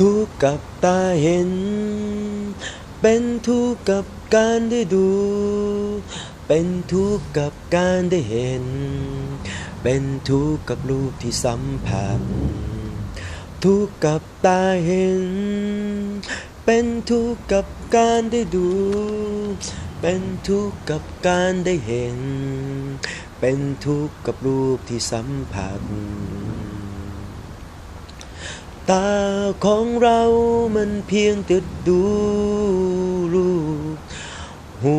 ทุกกับตาเห็น เป็นทุกกับการได้ดู เป็นทุกกับการได้เห็น เป็นทุกกับรูปที่สัมผัส ทุกกับตาเห็น เป็นทุกกับการได้ดู เป็นทุกกับการได้เห็น เป็นทุกกับรูปที่สัมผัส ตาของเรามันเพียงแต่ดูรูปหู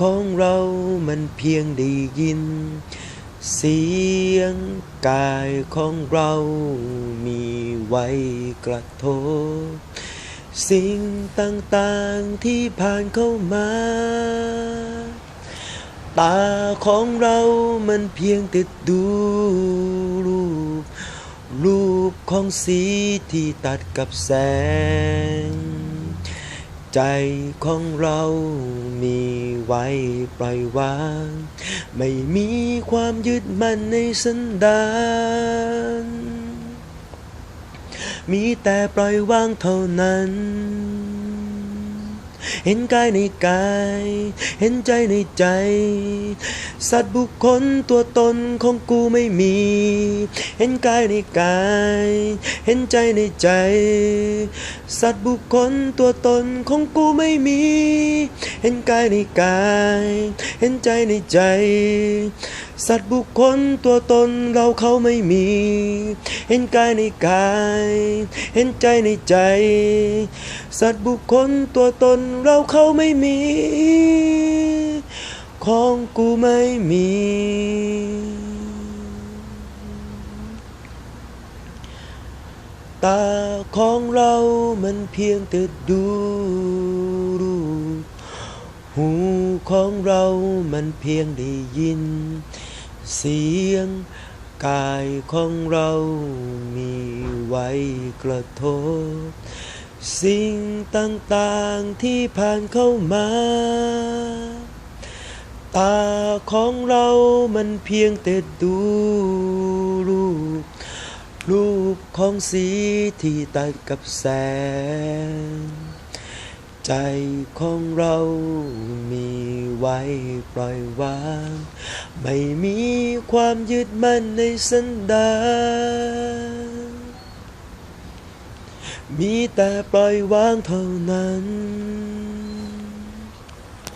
ของเรามันเพียงได้ยิน เสียงกายของเรามีไว้กระทบ สิ่งต่างๆที่ผ่านเข้ามา ตาของเรามันเพียงแต่ดูรู รูปของสีที่ตัดกับแสง ใจของเรามีไว้ปล่อยวาง ไม่มีความยึดมั่นในสันดานมีแต่ปล่อยวางเท่านั้น เห็นกายในกาย เห็นใจในใจ สัตว์บุคคลตัวตนของกูไม่มี เห็นกายในกาย เห็นใจในใจสัตว์บุคคลตัวตนของกูไม่มี เห็นกายในกาย เห็นใจในใจ สัตว์บุคคลตัวตนเราเขาไม่มี เห็นกายในกาย เห็นใจในใจ สัตว์บุคคลตัวตนเราเขาไม่มี ของกูไม่มี ตาของเรามันเพียงแต่ดูรูหูของเรามันเพียงได้ยิน เสียงกายของเรามีไว้กระทบ สิ่งต่างๆที่ผ่านเข้ามา ตาของเรามันเพียงแต่ดูรูป รูปของสีที่ตัดกับแสง ใจของเรามีไว้ปล่อยวาง ไม่มีความยึดมั่นในสันดานมีแต่ปล่อยวางเท่านั้น